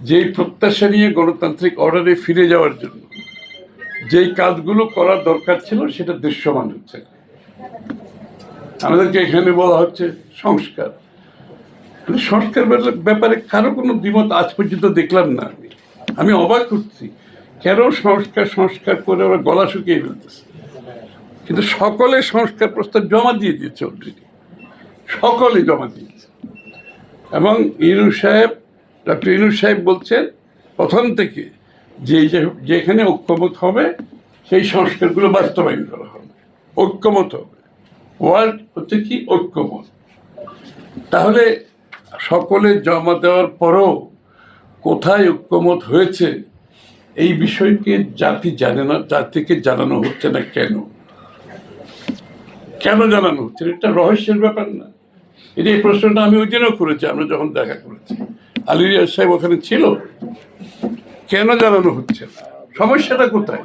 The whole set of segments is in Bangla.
যেই প্রত্যাশা নিয়ে গণতান্ত্রিক অর্ডারে ফিরে যাওয়ার জন্য, যেই কাজগুলো করার দরকার ছিল, সেটা দৃশ্যমান হচ্ছে। আমাদেরকে এখানে বলা হচ্ছে সংস্কার। মানে সংস্কার ব্যাপারে- কারও কোনো দ্বিমত আজ পর্যন্ত দেখলাম না আমি। আমি অবাক করছি কেন সংস্কার সংস্কার করে ওরা গলা শুকিয়ে ফেলতেছে? কিন্তু সকলে সংস্কার প্রস্তাব জমা দিয়ে দিয়েছে অলরেডি সকলে জমা দিয়েছে। এবং ইনু সাহেব ডক্টর ইনু সাহেব বলছেন, প্রথম থেকে যে যেখানে ঐক্যমত হবে, সেই সংস্কারগুলো বাস্তবায়ন করা হবে। ঐক্যমত হবে। ওয়ার্ল্ড হচ্ছে কি ঐক্যমত? তাহলে সকলে জমা দেওয়ার পরও কোথায় ঐক্যমত হয়েছে, এই বিষয়কে জাতি জানে না জাতিকে জানানো হচ্ছে না কেন? কেন জানানো হচ্ছে? এটা রহস্যের ব্যাপার না। এটা এই প্রশ্নটা আমি ওই দিনও করেছি, আমরা যখন দেখা করেছি। আলিরিয়া সাহেব ওখানে ছিল? কেন জানানো হচ্ছে না? সমস্যাটা কোথায়?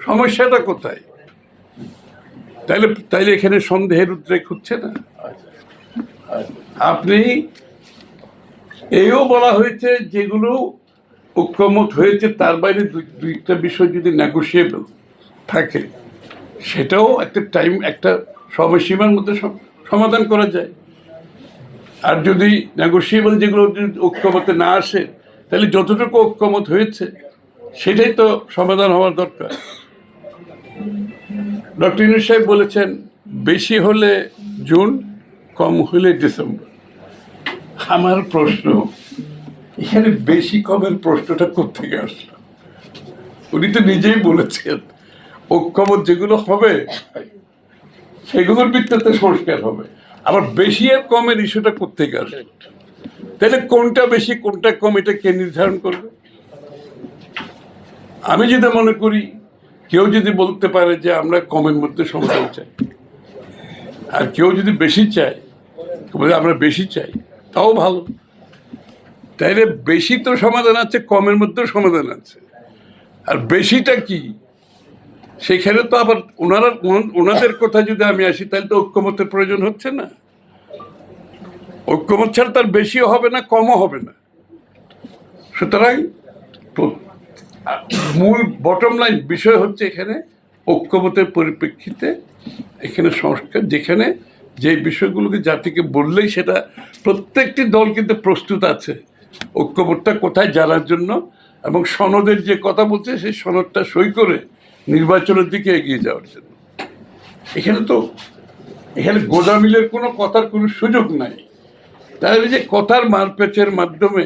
সমস্যাটা কোথায়? তাইলে তাইলে এখানে সন্দেহের উদ্রেক হচ্ছে না? আপনি এও বলা হয়েছে যেগুলো ঐক্যমত হয়েছে, তার বাইরে দুই- দুইটা বিষয় যদি নেগোসিয়েবল থাকে, সেটাও একটা টাইম একটা সময়সীমার মধ্যে সম- সমাধান করা যায়। আর যদি নেগোসিয়েবল যেগুলো ঐক্যমতে না আসে, তাহলে যতটুকু ঐক্যমত হয়েছে, সেটাই তো সমাধান হওয়ার দরকার। ডক্টর ইউনুস সাহেব বলেছেন, বেশি হলে জুন, কম হলে ডিসেম্বর। আমার প্রশ্ন, এখানে বেশি কমের প্রশ্নটা কোথেকে আসলো? উনি তো নিজেই বলেছেন, ঐক্যমত যেগুলো হবে, সেগুলোর ভিত্তিতে সংস্কার হবে। আবার বেশি আর কমের ইস্যুটা কোথেকে আসলো তাহলে কোনটা বেশি, কোনটা কম, এটা কে নির্ধারণ করবে? আমি যেটা মনে করি, কেউ যদি বলতে পারে যে আমরা কমের মধ্যে সমাধান চাই, আর কেউ যদি বেশি চায়, বলে আমরা বেশি চাই, তাও ভালো। তাইলে বেশি তো সমাধান আছে, কমের মধ্যেও সমাধান আছে। আর বেশিটা কি? সেখানে তো আবার ওনারা, ওনাদের কথা যদি আমি আসি, তাহলে তো ঐক্যমতের প্রয়োজন হচ্ছে না। ঐক্যমত ছাড়া তার বেশিও হবে না, কমও হবে না। সুতরাং মূল বটম লাইন বিষয় হচ্ছে এখানে ঐক্যমতের পরিপ্রেক্ষিতে এখানে সংস্কার, যেখানে যে বিষয়গুলোকে জাতিকে বললেই সেটা প্রত্যেকটি দল কিন্তু প্রস্তুত আছে ঐক্যমতটা কোথায় জানার জন্য এবং সনদের যে কথা বলছে সেই সনদটা সই করে নির্বাচনের দিকে এগিয়ে যাওয়ার জন্য। এখানে তো, এখানে গোদামিলের কোনো কথার কোনো সুযোগ নাই। তাহলে যে কথার মারপেচের মাধ্যমে,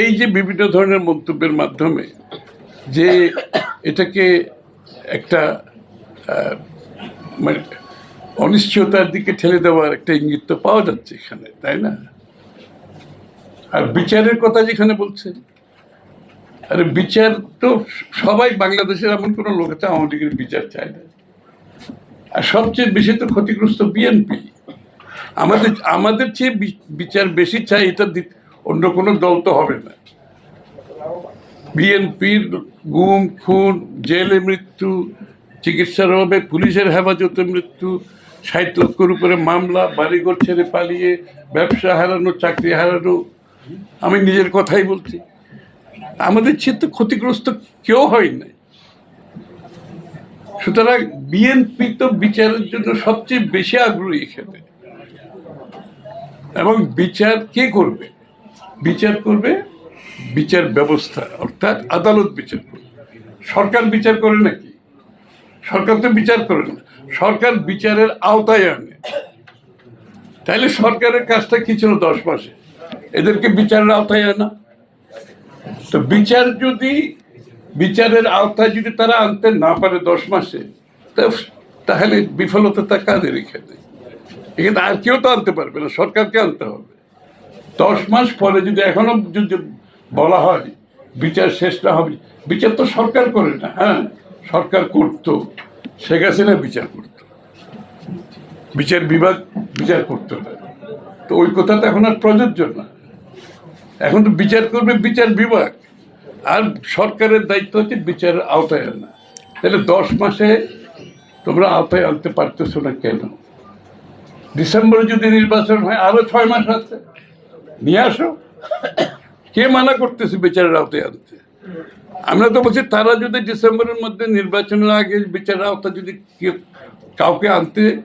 এই যে বিভিন্ন ধরনের মন্তব্যের মাধ্যমে যে এটাকে একটা মানে অনিশ্চয়তার দিকে ঠেলে দেওয়ার একটা ইঙ্গিত তো পাওয়া যাচ্ছে এখানে, তাই না? আর বিচারের কথা যেখানে বলছে, আরে বিচার তো সবাই বাংলাদেশের এমন কোনো লোক আছে, আওয়ামী লীগের বিচার চায় না। আর সবচেয়ে বেশি তো ক্ষতিগ্রস্ত বিএনপি। আমাদের আমাদের চেয়ে বিচার বেশি চাই, এটা অন্য কোনো দল তো হবে না। বিএনপির গুম, খুন, জেলে মৃত্যু, চিকিৎসার অভাবে পুলিশের হেফাজতে মৃত্যু ষাট লক্ষর উপরে মামলা, বাড়িঘর ছেড়ে পালিয়ে, ব্যবসা হারানো, চাকরি হারানো, আমি নিজের কথাই বলছি। আমাদের চেয়ে তো ক্ষতিগ্রস্ত কেউ হয় নাই। সুতরাং বিএনপি তো বিচারের জন্য সবচেয়ে বেশি আগ্রহী এখানে। এবং বিচার কে করবে? বিচার করবে বিচার ব্যবস্থা, অর্থাৎ আদালত বিচার করবে। সরকার বিচার করে নাকি? সরকার তো বিচার করে না। সরকার বিচারের আওতায় আনে। তাইলে সরকারের কাজটা কি ছিল দশ মাসে? এদেরকে বিচারের আওতায় আনা। তো বিচার যদি, বিচারের আওতায় যদি তারা আনতে না পারে দশ মাসে তাহলে বিফলতা তা কাদের এখানে? এখানে আর কেউ তো আনতে পারবে না, সরকারকে আনতে হবে। দশ মাস পরে যদি এখনও যদি বলা হয়, বিচার শেষ না হবে, বিচার তো সরকার করে না হ্যাঁ? সরকার করতো, শেখ হাসিনা বিচার করতো। বিচার বিভাগ বিচার করতো না তো ওই কথা তো এখন আর প্রযোজ্য না। এখন তো বিচার করবে বিচার বিভাগ। আর সরকারের দায়িত্ব হচ্ছে বিচারের আওতায় আনা। তাহলে দশ মাসে তোমরা আওতায় আনতে পারতেছো না কেন? ডিসেম্বরে যদি নির্বাচন হয়, আরও ছয় মাস আছে। নিয়ে আসো। কে মানা করতেছে বিচারের আওতায় আনতে? আমরা তো বলছি, তারা যদি ডিসেম্বরের মধ্যে নির্বাচনের আগে বিচারের আওতা যদি কেউ- কাউকে আনতে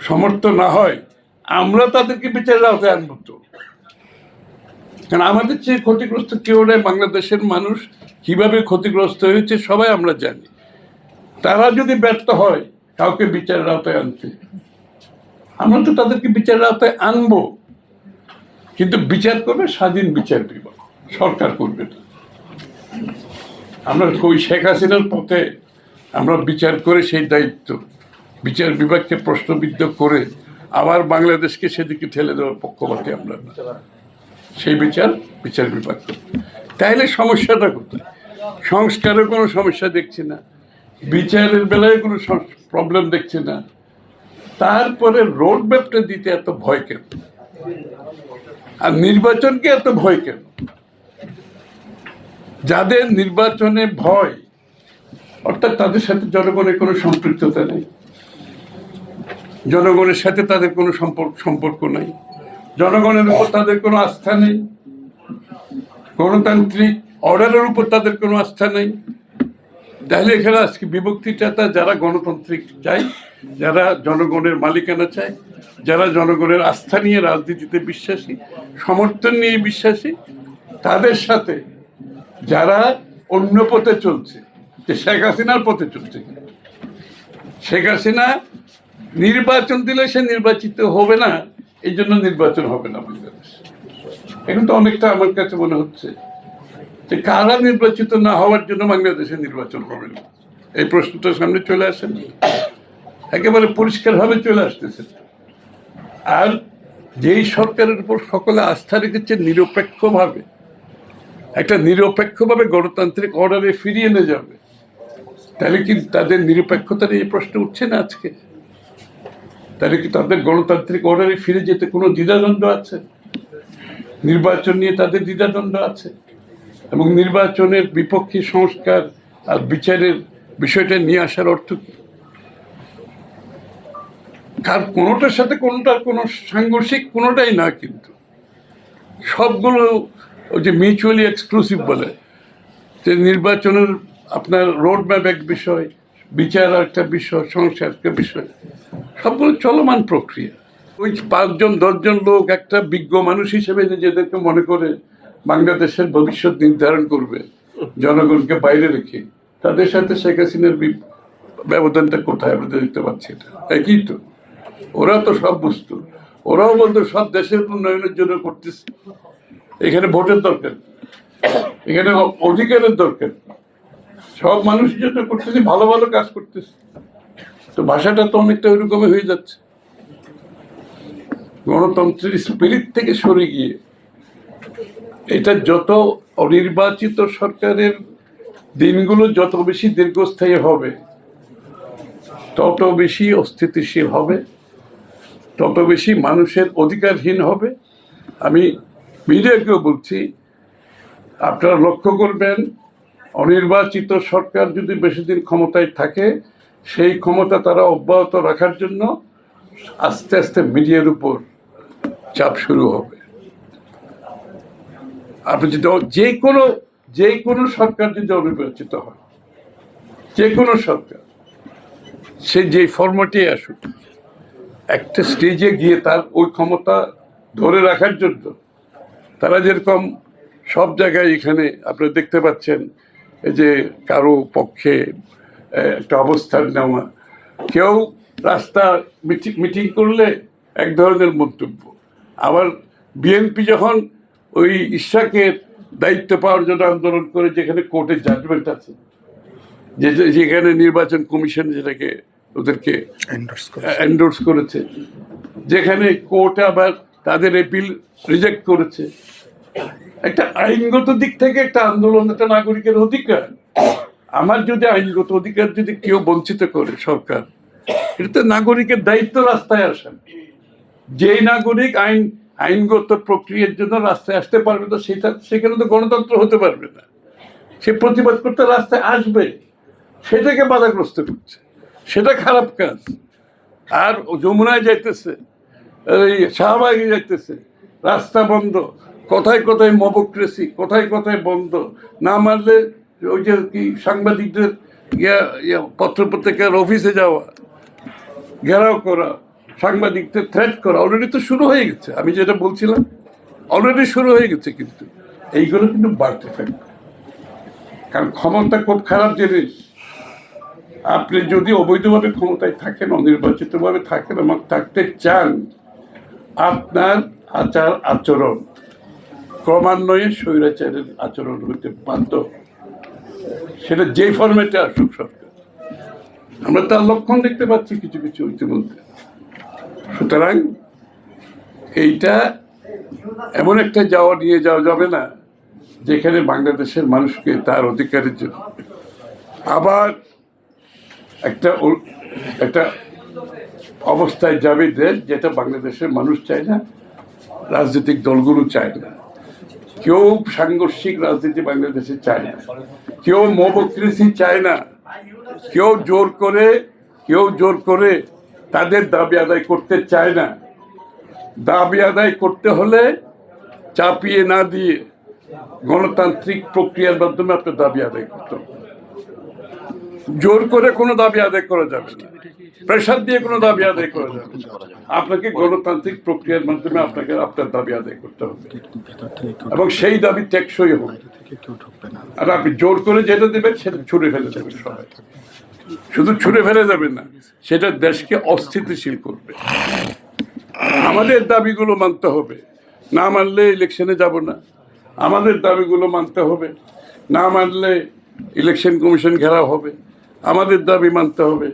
সমর্থ না হয়, আমরা তাদেরকে বিচারের আওতায় আনব তো। কারণ আমাদের চেয়ে ক্ষতিগ্রস্ত কেউ নেই, বাংলাদেশের মানুষ কীভাবে ক্ষতিগ্রস্ত হয়েছে সবাই আমরা জানি। তারা যদি ব্যর্থ হয়, কাউকে বিচারের আওতায় আনতে। আমরা তো তাদেরকে বিচারের আওতায় আনব। কিন্তু বিচার করবে স্বাধীন বিচার বিভাগ, সরকার করবে না আমরা ওই শেখ হাসিনার পথে আমরা বিচার করে সেই দায়িত্ব, বিচার বিভাগকে প্রশ্নবিদ্ধ করে আবার বাংলাদেশকে সেদিকে ঠেলে দেওয়ার পক্ষপাতী আমরা না। সেই বিচার বিচার বিভাগ তাইলে সমস্যাটা কোথায়? সংস্কারের কোনো সমস্যা দেখছি না, বিচারের বেলায় কোনো প্রবলেম দেখছি না। তারপরে রোড ম্যাপটা দিতে এত ভয় কেন? আর নির্বাচনকে এত ভয় কেন? যাদের নির্বাচনে ভয়, অর্থাৎ তাদের সাথে জনগণের কোনো সম্পৃক্ততা নেই, জনগণের সাথে তাদের কোনো সম্পর্ক সম্পর্ক নেই, জনগণের উপর তাদের কোনো আস্থা নেই, গণতান্ত্রিক অর্ডারের উপর তাদের কোনো আস্থা নেই তাহলে এখানে আজকে বিভক্তিটা যারা গণতান্ত্রিক চায়, যারা জনগণের মালিকানা চায়, যারা জনগণের আস্থা নিয়ে রাজনীতিতে বিশ্বাসী, সমর্থন নিয়ে বিশ্বাসী, তাদের সাথে যারা অন্য পথে চলছে, যে শেখ হাসিনার পথে চলছে। শেখ হাসিনা নির্বাচন দিলে সে নির্বাচিত হবে না, এই জন্য নির্বাচন হবে না বাংলাদেশ। এখন তো অনেকটা আমার কাছে মনে হচ্ছে। যে কারা নির্বাচিত না হওয়ার জন্য বাংলাদেশে নির্বাচন হবে? না এই প্রশ্নটা সামনে চলে আসে না। একেবারে পরিষ্কারভাবে চলে আসতেছে। আর যেই সরকারের উপর সকলে আস্থা রেখেছে নিরপেক্ষভাবে, একটা নিরপেক্ষভাবে গণতান্ত্রিক অর্ডারে ফিরিয়ে এনে যাবে, তাহলে কি তাদের নিরপেক্ষতার এই প্রশ্ন উঠছে না আজকে? তাহলে কি তাদের গণতান্ত্রিক অর্ডারে ফিরে যেতে কোনো দ্বিধাদ্বন্দ্ব আছে? নির্বাচন নিয়ে তাদের দ্বিধাদ্বন্দ্ব আছে? এবং নির্বাচনের বিপক্ষে সংস্কার আর বিচারের বিষয়টা নিয়ে আসার অর্থ কি? কার কোনোটার সাথে কোনোটার কোনো সাংঘর্ষিক, কোনোটাই না কিন্তু। সবগুলো ওই যে মিউচুয়ালি এক্সক্লুসিভ বলে। যে নির্বাচনের আপনার রোড ম্যাপ এক বিষয়, বিচার একটা বিষয়, সংস্কার একটা বিষয়, সবগুলো চলমান প্রক্রিয়া। ওই পাঁচজন, দশজন লোক একটা বিজ্ঞ মানুষ হিসেবে নিজেদেরকে মনে করে বাংলাদেশের ভবিষ্যৎ নির্ধারণ করবে, জনগণকে বাইরে রেখে। তাদের সাথে শেখ হাসিনার ব্যবধানটা কোথায়? আমরা দেখতে পাচ্ছি এটা। একই তো। ওরা তো সব বুঝতো ওরাও বলতো সব দেশের উন্নয়নের জন্য করতেছে। এখানে ভোটের দরকার এখানে অধিকারের দরকার সব মানুষের জন্য করতেছে, ভালো ভালো কাজ করতেছে। তো ভাষাটা তো অনেকটা ওইরকমই হয়ে যাচ্ছে। গণতন্ত্রের স্পিরিট থেকে সরে গিয়ে এটা যত অনির্বাচিত সরকারের দিনগুলো যত বেশি দীর্ঘস্থায়ী হবে, তত বেশি অস্থিতিশীল হবে, তত বেশি মানুষের অধিকারহীন হবে। আমি মিডিয়াকেও বলছি, আপনারা লক্ষ্য করবেন, অনির্বাচিত সরকার যদি বেশি দিন ক্ষমতায় থাকে, সেই ক্ষমতা তারা অব্যাহত রাখার জন্য আস্তে আস্তে মিডিয়ার উপর চাপ শুরু হবে। আপনি যদি যে কোনো যে কোনো সরকার যদি অনির্বাচিত হয়, যে কোনো সরকার, সে যে ফর্মেটে আসুক, একটা স্টেজে গিয়ে তার ওই ক্ষমতা ধরে রাখার জন্য তারা যেরকম সব জায়গায় এখানে আপনারা দেখতে পাচ্ছেন, এই যে কারও পক্ষে একটা অবস্থান নেওয়া। কেউ রাস্তা মিটিং মিটিং করলে এক ধরনের মন্তব্য। আবার বিএনপি যখন ওই ইশাকের দায়িত্ব পাওয়ার জন্য আন্দোলন করে যেখানে কোর্টের জাজমেন্ট আছে যে যে- যেখানে নির্বাচন কমিশন যেটাকে ওদেরকে এন্ডোর্স করেছে। যেখানে কোর্ট আবার তাদের এপিল রিজেক্ট করেছে। একটা আইনগত দিক থেকে একটা আন্দোলন একটা নাগরিকের অধিকার। আমার যদি আইনগত অধিকার যদি কেউ বঞ্চিত করে সরকার এটা তো নাগরিকের দায়িত্ব রাস্তায় আসা যেই নাগরিক আইন আইনগত প্রক্রিয়ার জন্য রাস্তায় আসতে পারবে না, সেটা, সেখানে তো গণতন্ত্র হতে পারবে না। সে প্রতিবাদ করতে রাস্তায় আসবে, সেটাকে বাধাগ্রস্ত করছে। সেটা খারাপ কাজ। আর যমুনায় যাইতেছে, এই শাহবাগে যাইতেছে, রাস্তা বন্ধ, কোথায় কোথায় মবক্রেসি, কোথায় কোথায় বন্ধ, না মারলে ওই যে কি সাংবাদিকদের ইয়া ইয়া পত্রপত্রিকার অফিসে যাওয়া, ঘেরাও করা সাংবাদিকদের থ্রেট করা অলরেডি তো শুরু হয়ে গেছে। আমি যেটা বলছিলাম অলরেডি শুরু হয়ে গেছে কিন্তু। এইগুলো কিন্তু বাড়তে থাকবে। কারণ ক্ষমতা খুব খারাপ জিনিস। আপনি যদি অবৈধভাবে ক্ষমতায় থাকেন, অনির্বাচিতভাবে থাকেন, এবং থাকতে চান, আপনার আচার আচরণ ক্রমান্বয়ে স্বৈরাচারের আচরণ হতে বাধ্য। সেটা যেই ফরম্যাটে আসুক সরকার। আমরা তার লক্ষণ দেখতে পাচ্ছি কিছু কিছু ইতিমধ্যে। সুতরাং এইটা এমন একটা যাওয়া নিয়ে যাওয়া যাবে না, যেখানে বাংলাদেশের মানুষকে তার অধিকারের জন্য। আবার একটা একটা অবস্থায় যাবে দেশ যেটা বাংলাদেশের মানুষ চায় না, রাজনৈতিক দলগুলো চায় না। কেউ সাংঘর্ষিক রাজনীতি বাংলাদেশে চায় না। কেউ মোবক্রেসি চায় না। কেউ জোর করে, কেউ জোর করে তাদের দাবি আদায় করতে চায় না। দাবি আদায় করতে হলে চাপিয়ে না দিয়ে গণতান্ত্রিক প্রক্রিয়ার মাধ্যমে আপনার দাবি আদায় করতে হবে। জোর করে কোনো দাবি আদায় করা যাবে না। প্রেশার দিয়ে কোনো দাবি আদায় করা যাবে আপনাকে গণতান্ত্রিক প্রক্রিয়ার মাধ্যমে আপনাকে আপনার দাবি আদায় করতে হবে। এবং সেই দাবি টেকসই না আর আপনি জোর করে যেটা দেবেন সেটা ছুড়ে ফেলে দেবেন সবাই। শুধু ছুড়ে ফেলে যাবে না সেটা দেশকে অস্থিতিশীল করবে। আমাদের দাবিগুলো মানতে হবে। না মানলে ইলেকশনে যাব না। আমাদের দাবিগুলো মানতে হবে। না মানলে ইলেকশন কমিশন ঘেরাও হবে। আমাদের দাবি মানতে হবে।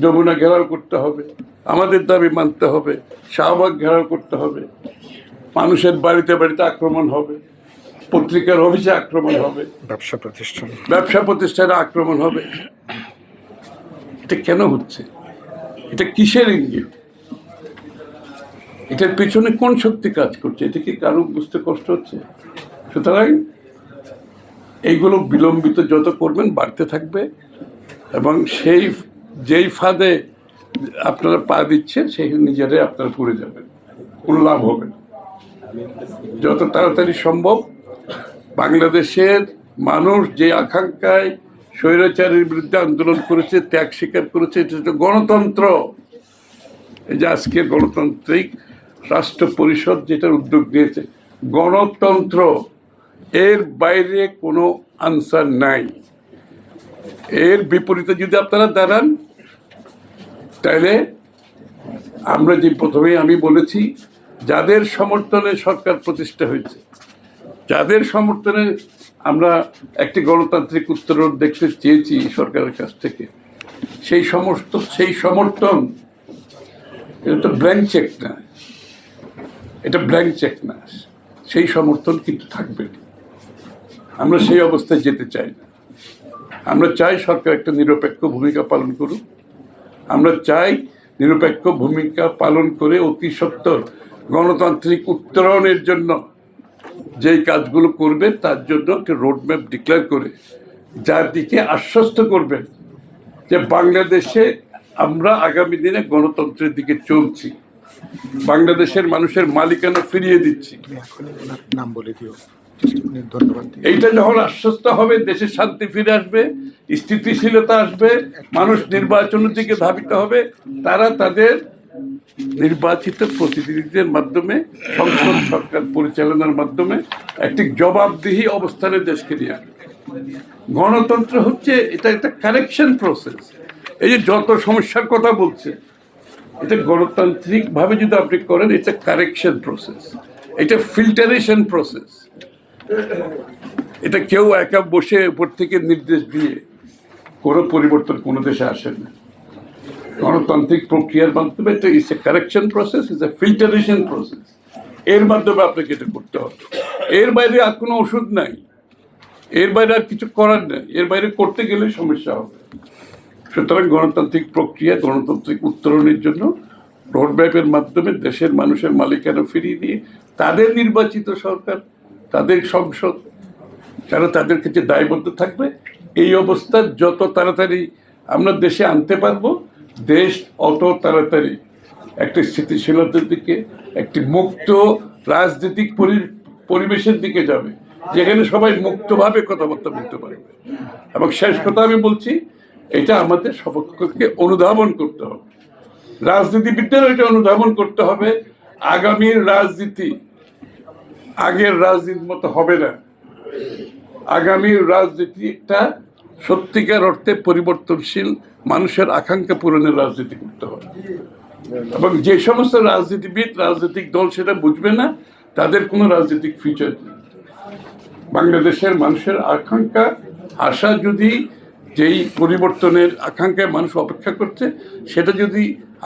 যমুনা ঘেরাও করতে হবে। আমাদের দাবি মানতে হবে। শাহবাগ ঘেরাও করতে হবে। মানুষের বাড়িতে বাড়িতে আক্রমণ হবে। পত্রিকার অফিসে আক্রমণ হবে। ব্যবসা প্রতিষ্ঠান। ব্যবসা প্রতিষ্ঠানে আক্রমণ হবে। এটা কেন হচ্ছে? এটা কিসের ইঙ্গিত? এটার পেছনে কোন শক্তি কাজ করছে? এটা কি কারও বুঝতে কষ্ট হচ্ছে? সুতরাং এইগুলো বিলম্বিত যত করবেন, বাড়তে থাকবে এবং সেই, যেই ফাঁদে আপনারা পা দিচ্ছেন, সেই নিজেরাই আপনারা পড়ে যাবেন। কোনো লাভ হবে। যত তাড়াতাড়ি সম্ভব, বাংলাদেশের মানুষ যে আকাঙ্ক্ষায় স্বৈরাচারের বিরুদ্ধে আন্দোলন করেছে, ত্যাগ স্বীকার করেছে, এটা হচ্ছে গণতন্ত্র। এই যে আজকে গণতান্ত্রিক রাষ্ট্র পরিষদ যেটার উদ্যোগ নিয়েছে, গণতন্ত্র, এর বাইরে কোনো আনসার নাই। এর বিপরীতে যদি আপনারা দাঁড়ান, তাহলে আমরা যে প্রথমেই আমি বলেছি, যাদের সমর্থনে সরকার প্রতিষ্ঠা হয়েছে, যাদের সমর্থনে আমরা একটি গণতান্ত্রিক উত্তরণ দেখতে চেয়েছি সরকারের কাছ থেকে। সেই সমস্ত, সেই সমর্থন, এটা তো ব্ল্যাঙ্ক চেক না। এটা ব্ল্যাঙ্ক চেক না। সেই সমর্থন কিন্তু থাকবে আমরা সেই অবস্থায় যেতে চাই না। আমরা চাই সরকার একটা নিরপেক্ষ ভূমিকা পালন করুক। আমরা চাই নিরপেক্ষ ভূমিকা পালন করে অতি সত্তর গণতান্ত্রিক উত্তরণের জন্য যেই কাজগুলো করবে তার জন্য একটা রোডম্যাপ ডিক্লেয়ার করে যার দিকে আশ্বস্ত করবেন যে বাংলাদেশে আমরা আগামী দিনে গণতন্ত্রের দিকে চলছি। বাংলাদেশের মানুষের মালিকানা ফিরিয়ে দিচ্ছি। নাম বলে দিও। এইটা যখন আশ্বস্ত হবে দেশে শান্তি ফিরে আসবে স্থিতিশীলতা আসবে মানুষ নির্বাচনের দিকে ধাবিত হবে তারা তাদের নির্বাচিত প্রতিনিধিদের মাধ্যমে, সংসদ সরকার পরিচালনার মাধ্যমে একটি জবাবদিহি অবস্থানে দেশকে নিয়ে আসবে। গণতন্ত্র হচ্ছে, এটা একটা কারেকশন প্রসেস এই যে যত সমস্যার কথা বলছে, এটা গণতান্ত্রিকভাবে যদি আপনি করেন এটা কারেকশন প্রসেস এটা ফিল্টারেশন প্রসেস এটা কেউ একা বসে উপর থেকে নির্দেশ দিয়ে কোনো পরিবর্তন কোনো দেশে আসে না। গণতান্ত্রিক প্রক্রিয়ার মাধ্যমে এটা is a correction process is a filtration process এর মাধ্যমে আপনাকে এটা করতে হবে। এর বাইরে আর কোনো ওষুধ নাই। এর বাইরে আর কিছু করার নেই। এর বাইরে করতে গেলে সমস্যা হবে। সুতরাং গণতান্ত্রিক প্রক্রিয়া, গণতান্ত্রিক উত্তরণের জন্য রোডম্যাপের মাধ্যমে দেশের মানুষের মালিকানা ফিরিয়ে দিয়ে তাদের নির্বাচিত সরকার, তাদের সংসদ, যারা তাদের কাছে দায়বদ্ধ থাকবে, এই অবস্থা যত তাড়াতাড়ি আমরা দেশে আনতে পারব দেশ অত তাড়াতাড়ি একটা স্থিতিশীলতার দিকে, একটি মুক্ত রাজনৈতিক পরি- পরিবেশের দিকে যাবে, যেখানে সবাই মুক্তভাবে কথাবার্তা বলতে পারবে। এবং শেষ কথা আমি বলছি, এটা আমাদের সপক্ষকে অনুধাবন করতে হবে। রাজনীতিবিদদের এটা অনুধাবন করতে হবে আগামীর রাজনীতি আগের রাজনীতির মতো হবে না। আগামীর রাজনীতিটা সত্যিকার অর্থে পরিবর্তনশীল, মানুষের আকাঙ্ক্ষা পূরণের রাজনীতি করতে হবে। এবং যে সমস্ত রাজনীতিবিদ, রাজনৈতিক দল সেটা বুঝবে না, তাদের কোনো রাজনৈতিক ফিচার নেই। বাংলাদেশের মানুষের আকাঙ্ক্ষা, আশা যদি যেই পরিবর্তনের আকাঙ্ক্ষায় মানুষ অপেক্ষা করছে, সেটা যদি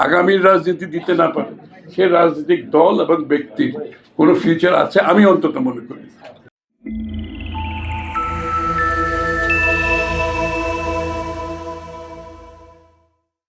আগামীর রাজনীতি দিতে না পারে, সে রাজনৈতিক দল এবং ব্যক্তির কোনো ফিউচার আছে, আমি অন্তত মনে করি।